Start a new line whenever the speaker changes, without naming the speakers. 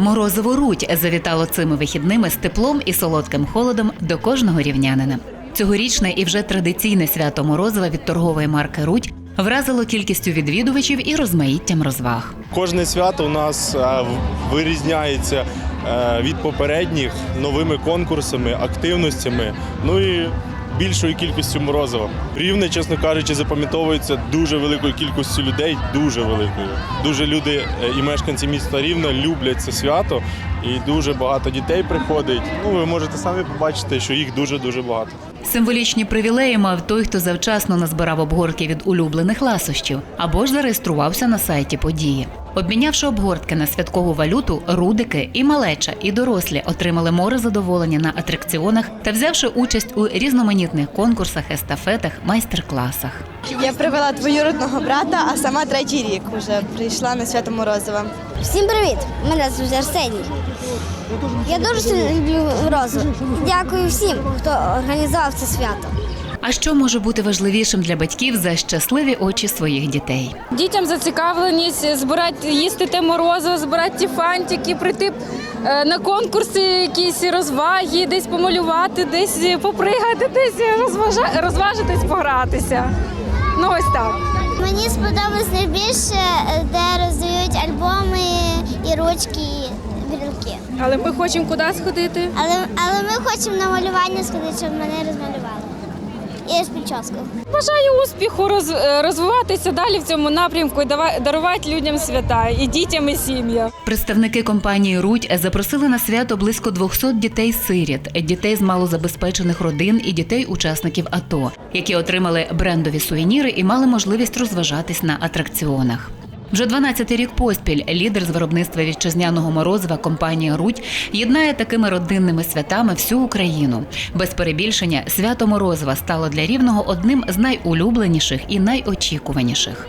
Морозово Рудь завітало цими вихідними з теплом і солодким холодом до кожного рівнянина. Цьогорічне і вже традиційне свято Морозова від торгової марки Рудь вразило кількістю відвідувачів і розмаїттям розваг.
Кожне свято у нас е, вирізняється е, від попередніх новими конкурсами, активностями, ну і більшою кількістю морозива. Рівне, чесно кажучи, запам'ятовується дуже великою кількістю людей, дуже великою. Дуже люди е, і мешканці міста Рівне люблять це свято, і дуже багато дітей приходить. Ну, ви можете самі побачити, що їх дуже дуже багато.
Символічні привілеї мав той, хто завчасно назбирав обгортки від улюблених ласощів або ж зареєструвався на сайті події. Обмінявши обгортки на святкову валюту, рудики і малеча, і дорослі отримали море задоволення на атракціонах та взявши участь у різноманітних конкурсах, естафетах, майстер-класах.
Я привела двоюродного брата, а сама третій рік вже прийшла на свято Морозова.
Всім привіт! Мене звуть Арсеній. Я дуже сильно люблю розу. Дякую всім, хто організував це свято.
А що може бути важливішим для батьків за щасливі очі своїх дітей?
Дітям зацікавленість збирати їсти те морозиво, збирати ті фантики, прийти е, на конкурси, якісь розваги, десь помалювати, десь попригати, десь розважа... розважитись, погратися. Ну ось так.
Мені сподобалось найбільше, де роздають альбоми і ручки, і.
Але ми хочемо куди сходити.
Але, але ми хочемо на малювання сходити, щоб мене розмалювали. І з підчоскою.
Бажаю успіху, роз... е, розвиватися далі в цьому напрямку і дарувати людям свята і дітям, і сім'ям.
Представники компанії Рудь запросили на свято близько 200 дітей-сиріт, дітей з малозабезпечених родин і дітей-учасників АТО, які отримали брендові сувеніри і мали можливість розважатись на атракціонах. Вже 12-й рік поспіль лідер з виробництва вітчизняного морозива компанія Рудь єднає такими родинними святами всю Україну. Без перебільшення свято Морозива стало для рівного одним з найулюбленіших і найочікуваніших.